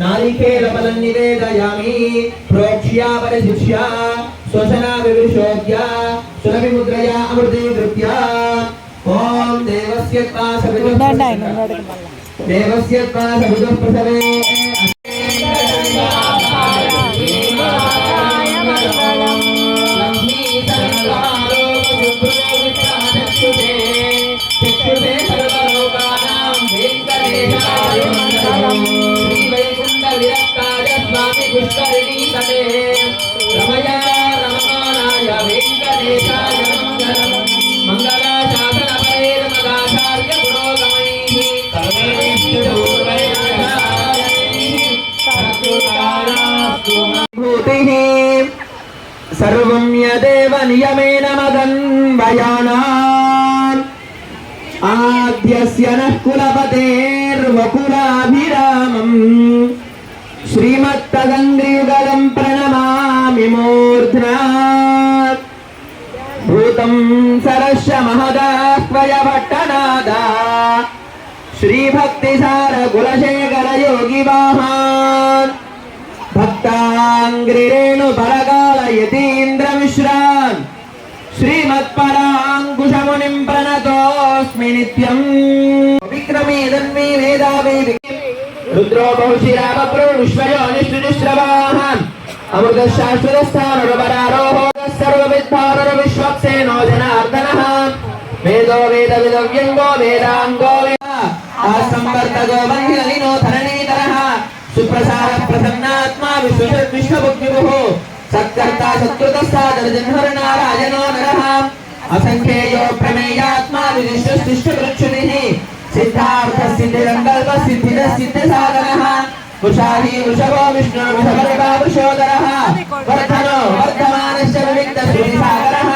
नारिकेलफलं निवेदयामि प्रोक्ष्या परिशिष्या श्वसना विविशोद्या सुरभिमुद्रया अमृतीकृत्य ॐ देवस्य त्वा सवितुः देवस्य त्वा सवितुः प्रसवे नियमेन मदन्वयानाम् आद्यस्य नः कुलपतेर्वकुलाभिरामम् श्रीमत्तदङ्ग्रियुगलं प्रणमामि मूर्ध्ना भूतं सरस्य महदाह्वय भट्टनादा श्रीभक्तिसार कुलशेखर योगी वाहान् नित्यं विक्रमे दन्मे वेदावे रुद्रो बहुषि रामप्रवृष्वयो निष्णुनिश्रवाः सर्वविद्धारण सर्वविद्धानरविश्वक्सेनो जनार्दनः वेदो वेदविदव्यङ्गो वेदाङ्गो आसंवर्तगो मन्यलिनो धरणीधरः सुप्रसार प्रसन्नात्मा विश्वजत् विश्वबुद्धिभुः सत्कर्ता सत्कृतस्ता दर्जन्हरणाराजनो नरः असङ्ख्येयो प्रमेया उषादी उषभो विष्णुर्विषवर्गापुषोदरः वर्धनो वर्धमानश्च विविक्तश्रीसागरः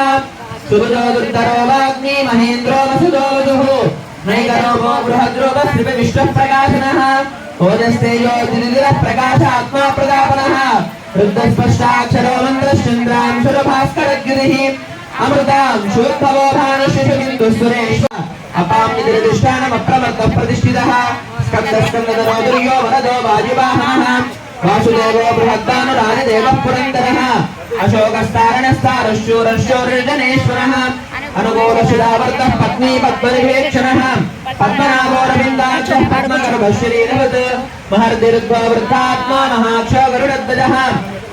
सुबुजोदुत्तरो वाग्मी महेन्द्रो वसुदो वधुः नैकरोपो बृहद्रूपस्त्रिपि विश्वप्रकाशनः ओजस्तेजोतिरिरः प्रकाशात्मा प्रतापनः रुद्धस्पष्टाक्षरो मन्त्रश्चन्द्रांशुरभास्करगिरिः अमृतां शूद्भवो भानुशिशुबिन्दु सुरेश्व अपां निदिर्दिष्टानमप्रमत्तः प्रतिष्ठितः स्कन्दस्कन्दधरो दुर्यो वरदो वायुवाहनः वासुदेवो बृहद्दानुराजदेवः पुरन्दरः अशोकस्तारणस्तारश्शूरश्शोर्जनेश्वरः अनुकूलशिलावर्तः पत्नी पद्मनिवेक्षणः पद्मनाभोरविन्दाक्षः पद्मगर्भः श्रीरवत् महर्दिर्द्ववृद्धात्मा महाक्ष गरुडध्वजः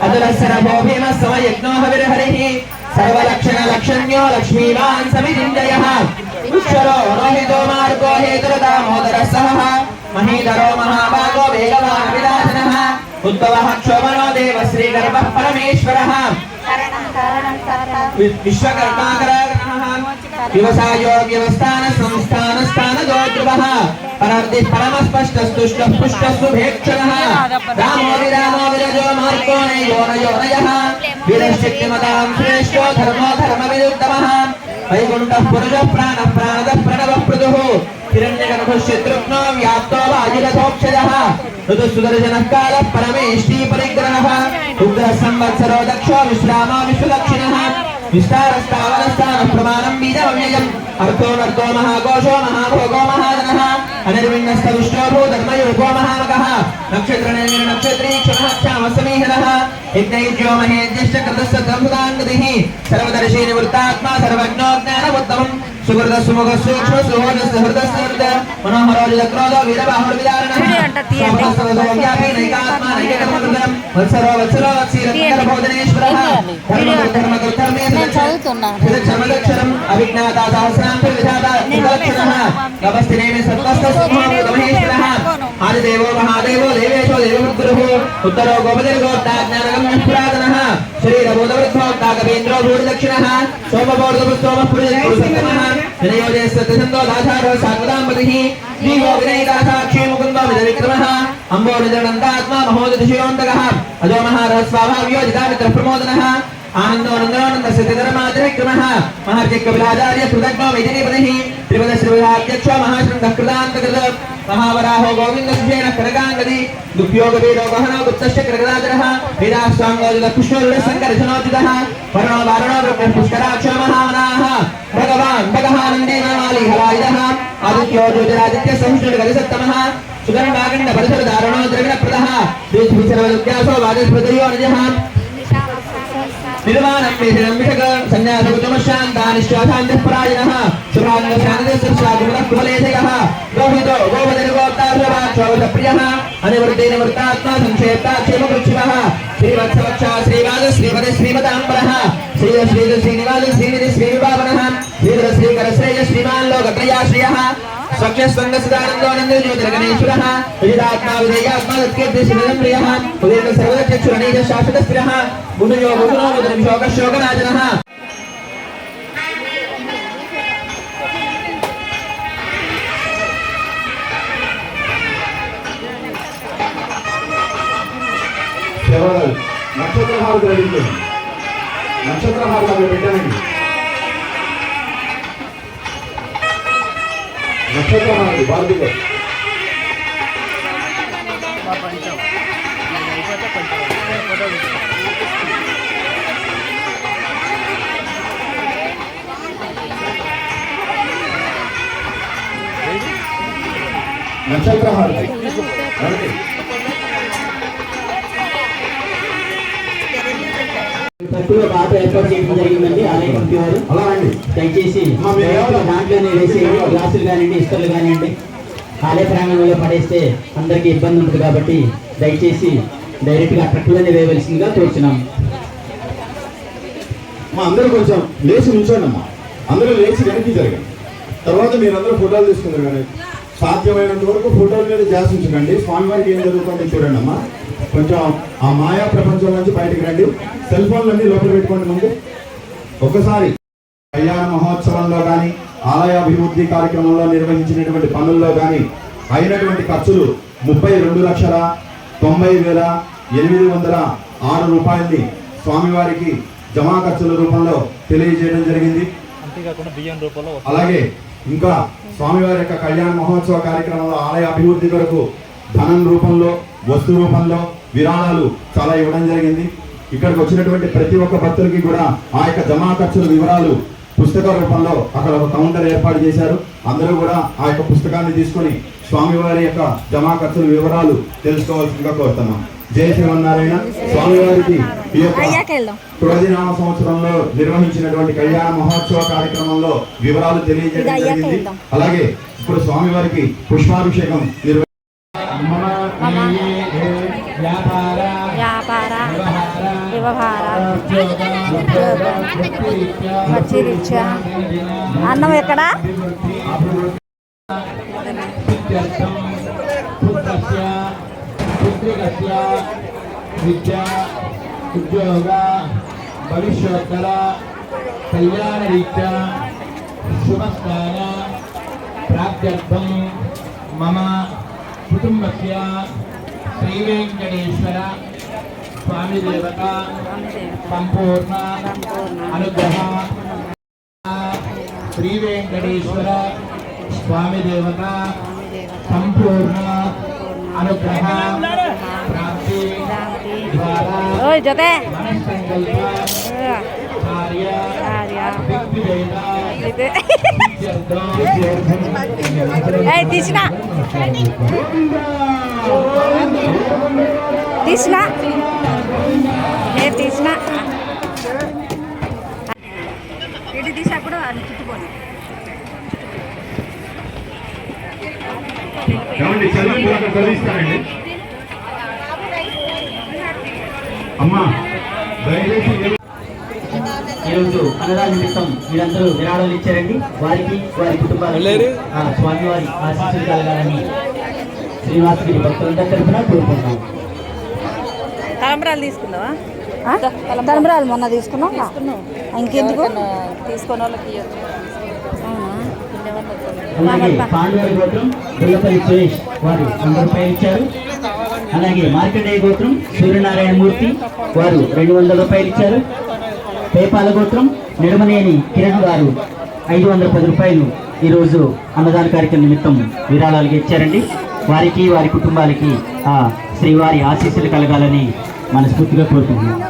अतुलस्य नभो भीमः समयज्ञो हविर्हरिः सर्वलक्षणलक्षण्यो लक्ष्मीवान् समितिञ्जयः లక్షణ్యో లక్ష్మీవాన్ సమిజింజయ పుష్కరో రోహితో మార్గో హేతురదామోదర సహ మహీధరో మహాభాగో వేగవాన్ విలాసన ఉద్భవ క్షోభనో దేవ శ్రీగర్భ పరమేశ్వర విశ్వకర్మాకర వ్యవసాయో వ్యవస్థాన సంస్థాన परर्दि परमस्पष्टस्तुष्टः पुष्टः सुभेक्षणः रामो विरामो विरजो मार्गो नयो नयोनयः वीरशक्तिमतां श्रेष्ठो धर्मो धर्मविरुद्धमः वैकुण्ठः पुरुषः प्राणः प्राणदः प्रणवः पृथुः हिरण्यगर्भः शत्रुघ्नो व्याप्तो वायुरथोक्षजः ऋतुसुदर्शनः कालः परमेष्टि परिग्रहः उग्रः संवत्सरो दक्षो विश्रामो विश्वदक्षिणः విస్తారస్థావరస్థాన ప్రమాణం బీజమవ్యయం అర్థో నర్థో మహాఘోషో మహాభోగో మహాజన అనిర్విణ్ణస్థ విష్ణోభో ధర్మయోగో మహామక నక్షత్ర నక్షత్రీ క్షణాక్షామసమీహర యజ్ఞైజ్యో మహేజ్యశ్చ కృతస్య సర్వదర్శీ నివృత్తాత్మా సర్వజ్ఞో జ్ఞానముత్తమం సువర్దస్సు మొగస్సు సువర్ణస్సు హృదస్సు హృద మనోహరాలు అభిజ్ఞాత సహస్రాంత విధాత గమస్థినే సత్వస్థ గమనేశ్వర ఆదిదేవో మహాదేవో దేవేశో దేవగురుః ఉత్తరో గోపతిర్గోత్తా జ్ఞానగమ్యః పురాతనः శరీరబోధవృద్ధోక్తా కవీంద్రో భూరిదక్షిణः సోమబోధవృద్ధోమః వినయోజయ సత్యసందో దాచారో సాగదాంపతి జీవో వినయదాసాక్షి ముకుందో విజయవిక్రమः అంబో నిజనందాత్మా మహోదధిశయోంతకः అజో మహారస్వాభావ్యో జితామిత్ర ప్రమోదన ఆనందో నందనానంద సత్యధర్మాద్రిక్రమः మహర్జకవిలాచార్య కృతజ్ఞో వైజనీపతిः త్రిపద శ్రీవిధాధ్యక్షో మహాశృంగ కృతాంతకృత మహావరాహో గోవింద సుషేణ కనకాంగది దుర్యోగ వీరో గహనో గుప్తశ్చ కృగదాచరः వీరాస్వాంగోజిత కృష్ణోరుడ సంకర్షణోచితः వరుణో వారుణో బ్రహ్మ పుష్కరాక్షో మహామనాः భగవాన్ భగహానందే నామాలి హలాయుధः ఆదిత్యో జ్యోతిరాదిత్య సంష్ణుడు గజసత్తమः సుగంధాగండ పరిసర దారుణో ద్రవిణ ప్రదః सर्वदुर्गासो वादस्पतयो निजः निर्माणं मेषणं विषक सन्न्यासकुटुमशान्तानिश्वासान्तःपरायणः शुभाङ्गशान्तिस्रष्टाकुमलकुमलेशयः गौहितो गोपतिर्गोप्तार्थवाक्षोभप्रियः अनिवृत्ते निवृत्तात्मा संक्षेप्ताक्षेमकृक्षिवः श्रीवत्सवक्षा श्रीवाद श्रीपदे श्रीमताम्बरः श्रीध श्रीध श्रीनिवास श्रीनिधि श्रीविभावनः श्रीधर श्रीकर श्रेय श्रीमान् लोकत्रयाश्रियः स्वक्षस्वङ्गसदानन्दोनन्द ज्योतिर्गणेश्वरः विजितात्मा विजयात्मा तत्कीर्ति श्रीनिधं प्रियः उदयन सर्वचक्षुरणीज शाश्वतस्थिरः मुनियो मुनिनो मुदनं शोकशोकनाशनः సేవలు నక్షత్ర హారతి రెడీ చేయండి నక్షత్ర హారతి అక్కడ పెట్టానండి నక్షత్ర హారతి భారతి గారు నక్షత్ర హారతి. తక్కువ ఆటో ఏర్పాటు చేయడం జరిగిందండి. ఆలయ కమిటీ వారు దయచేసి? దాంట్లోనే వేసి గ్లాసులు కానివ్వండి ఇస్తర్లు కానివ్వండి ఆలయ ప్రాంగణంలో పడేస్తే అందరికీ ఇబ్బంది ఉంటుంది కాబట్టి దయచేసి డైరెక్ట్గా ట్రక్కులోనే వేయవలసిందిగా కోరుచున్నాం మా అందరూ కొంచెం లేచి నుంచోండి అమ్మా అందరూ లేచి వెనక్కి జరగండి. తర్వాత మీరందరూ ఫోటోలు తీసుకుందరు కానీ. సాధ్యమైనంత వరకు ఫోటోల మీద ధ్యాస ఉంచకండి. స్వామివారికి ఏం జరుగుతుందో చూడండి అమ్మా కొంచెం ఆ మాయా ప్రపంచం నుంచి బయటకు రండి. సెల్ ఫోన్లన్నీ లోపల పెట్టుకోండి ముందు. ఒక్కసారి కళ్యాణ మహోత్సవంలో కానీ ఆలయ అభివృద్ధి కార్యక్రమంలో నిర్వహించినటువంటి పనుల్లో కానీ అయినటువంటి ఖర్చులు ముప్పై రెండు లక్షల తొంభై వేల ఎనిమిది వందల ఆరు రూపాయల్ని స్వామివారికి జమా ఖర్చుల రూపంలో తెలియజేయడం జరిగింది. అలాగే ఇంకా స్వామివారి యొక్క కళ్యాణ మహోత్సవ కార్యక్రమంలో ఆలయ అభివృద్ధి కొరకు ధనం రూపంలో వస్తు రూపంలో విరాళాలు చాలా ఇవ్వడం జరిగింది. ఇక్కడికి వచ్చినటువంటి ప్రతి ఒక్క భక్తులకి కూడా ఆ యొక్క జమా ఖర్చుల వివరాలు పుస్తక రూపంలో అక్కడ ఒక కౌంటర్ ఏర్పాటు చేశారు. అందరూ కూడా ఆ యొక్క పుస్తకాన్ని తీసుకొని స్వామివారి యొక్క జమా ఖర్చుల వివరాలు తెలుసుకోవాల్సిందిగా కోరుతున్నాం. జయ శ్రీమన్నారాయణ స్వామివారికి ఈ యొక్క క్రోధినామ సంవత్సరంలో నిర్వహించినటువంటి కళ్యాణ మహోత్సవ కార్యక్రమంలో వివరాలు తెలియజేయడం జరిగింది. అలాగే ఇప్పుడు స్వామివారికి పుష్పాభిషేకం నిర్వ అన్నం ఎక్కడ పుత్రస్య పుత్రికస్య విద్యా ఉద్యోగ భవిష్యోత్తర కళ్యాణరీత్యా శుభస్థాన ప్రాప్త్యర్థం మమ కుటుంబస్య శ్రీవేంకటేశ్వర స్వామి దేవత సంపూర్ణ అనుగ్రహ శ్రీ వెంకటేశ్వర స్వామి దేవత సంపూర్ణ అనుగ్రహ ఏయ్ తీసిన తీసిన నేను తీసిన ఇటు తీసినప్పుడు అది చుట్టుకోను ఏమండి చదివి అమ్మా దయచేసి ఈరోజు అన్నదాన నిమిత్తం మీరందరూ విరాళాలు ఇచ్చారండి. వారికి వారి కుటుంబాలకు ఆ స్వామివారి ఆశీస్సులు కలగాలని శ్రీనివాసగిరి భక్తులందరి తరఫున కోరుకుంటున్నాం. తలంబరాలు తీసుకుందావా తలంబరాలు. మొన్న తీసుకున్నాం ఇంకెందుకు? తీసుకున్న వాళ్ళకి అలాగే పాండవ గోత్రం సురేష్ వారు వంద రూపాయలు ఇచ్చారు. అలాగే మార్కండేయ గోత్రం సూర్యనారాయణ మూర్తి వారు రెండు వందల రూపాయలు ఇచ్చారు. పేపాల గోత్రం నిడమనేని కిరణ్ గారు ఐదు వందల పది రూపాయలు ఈరోజు అన్నదాన కార్యక్రమం నిమిత్తం విరాళాలుగా ఇచ్చారండి. వారికి వారి కుటుంబాలకి ఆ శ్రీవారి ఆశీస్సులు కలగాలని మనస్ఫూర్తిగా కోరుకుంటున్నాం.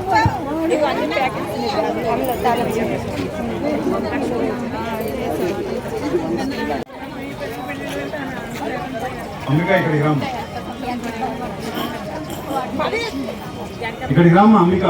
అమ్మిక ఇక్కడికి రాము ఇక్కడికి రామ్మా అంబిక.